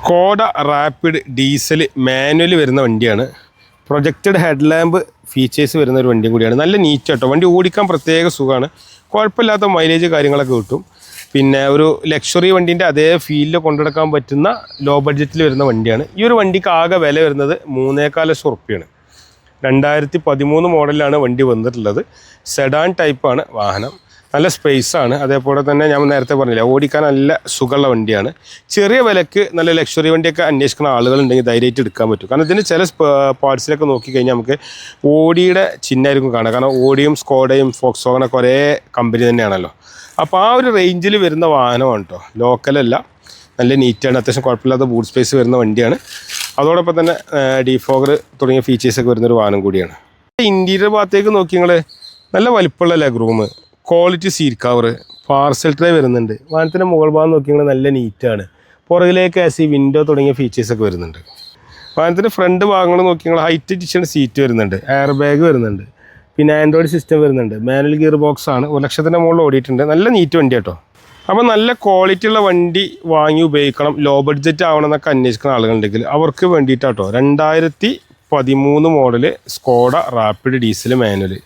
Skoda Rapid diesel manual വരുന്ന വണ്ടിയാണ്. Projected head lamp features വരുന്ന ഒരു വണ്ടിയും കൂടിയാണ്. നല്ല നീറ്റ് കേട്ടോ വണ്ടി ഓടിക്കാൻ പ്രത്യേക സുഖമാണ്. കുഴപ്പമില്ലാത്ത മൈലേജ് കാര്യങ്ങളൊക്കെ കിട്ടും. പിന്നെ ഒരു ലക്ഷറി വണ്ടീന്റെ അതേ ഫീലിൽ കൊണ്ടുനടക്കാൻ പറ്റുന്ന ലോ ബഡ്ജറ്റിൽ വരുന്ന വണ്ടിയാണ്. ഈ ഒരു വണ്ടിക്ക് ആകെ വില വരുന്നത് മൂന്നേകാൽ ലക്ഷം ഉറുപ്പ്യാണ്. രണ്ടായിരത്തി പതിമൂന്ന് മോഡലിലാണ് വണ്ടി വന്നിട്ടുള്ളത്. സെഡാൻ ടൈപ്പാണ് വാഹനം. നല്ല സ്പേസ് ആണ്. അതേപോലെ തന്നെ ഞാൻ നേരത്തെ പറഞ്ഞില്ല ഓടിക്കാൻ നല്ല സുഖമുള്ള വണ്ടിയാണ്. ചെറിയ വിലക്ക് നല്ല ലക്ഷറി വണ്ടിയൊക്കെ അന്വേഷിക്കുന്ന ആളുകളുണ്ടെങ്കിൽ ധൈര്യമായിട്ട് എടുക്കാൻ പറ്റും. കാരണം ഇതിന് ചില പാർട്സിലൊക്കെ നോക്കിക്കഴിഞ്ഞാൽ നമുക്ക് ഓടിയുടെ ചിഹ്നമായിരിക്കും കാണാം കാരണം ഓടിയും സ്കോഡയും ഫോക്സോഗനൊക്കെ ഒരേ കമ്പനി തന്നെയാണല്ലോ. അപ്പോൾ ആ ഒരു റേഞ്ചിൽ വരുന്ന വാഹനമാണ് കേട്ടോ ലോക്കലല്ല നല്ല നീറ്റാണ് അത്യാവശ്യം കുഴപ്പമില്ലാത്ത ബൂട്ട് സ്പേസ് വരുന്ന വണ്ടിയാണ്. അതോടൊപ്പം തന്നെ ഡിഫോഗർ തുടങ്ങിയ ഫീച്ചേഴ്സൊക്കെ വരുന്നൊരു വാഹനം കൂടിയാണ്. ഇന്റീരിയർ ഭാഗത്തേക്ക് നോക്കി നിങ്ങൾ നല്ല വലിപ്പമുള്ള leg room quality seat cover parcel tray വരുന്നുണ്ട്. വാഹനത്തിന്റെ മുകൾ ഭാഗം നോക്കിയാൽ നല്ല നീറ്റാണ് പുറകിലേക്ക് സി വിൻഡോ തുടങ്ങിയ ഫീച്ചേഴ്സൊക്കെ വരുന്നുണ്ട്. വാഹനത്തിന്റെ ഫ്രണ്ട് ഭാഗങ്ങൾ നോക്കിയാൽ ഹൈറ്റ് ടിഷൻ സീറ്റ് വരുന്നുണ്ട്. എയർ ബാഗ് വരുന്നുണ്ട്. പിന്നെ ആൻഡ്രോയിഡ് സിസ്റ്റം വരുന്നുണ്ട്. മാനുവൽ ഗിയർ ബോക്സ് ആണ്. ഒരു ലക്ഷത്തിന്റെ മുകളിൽ ഓടിയിട്ടുണ്ട്. നല്ല നീറ്റ് വണ്ടി കേട്ടോ. അപ്പോൾ നല്ല ക്വാളിറ്റി ഉള്ള വണ്ടി വാങ്ങി ഉപയോഗിക്കണം. ലോ ബഡ്ജറ്റ് ആവണം എന്നൊക്കെ അന്വേഷിക്കുന്ന ആളുകളുണ്ടെങ്കിൽ അവർക്ക് വേണ്ടിയിട്ടാട്ടോ. രണ്ടായിരത്തി പതിമൂന്ന് model Skoda Rapid diesel manual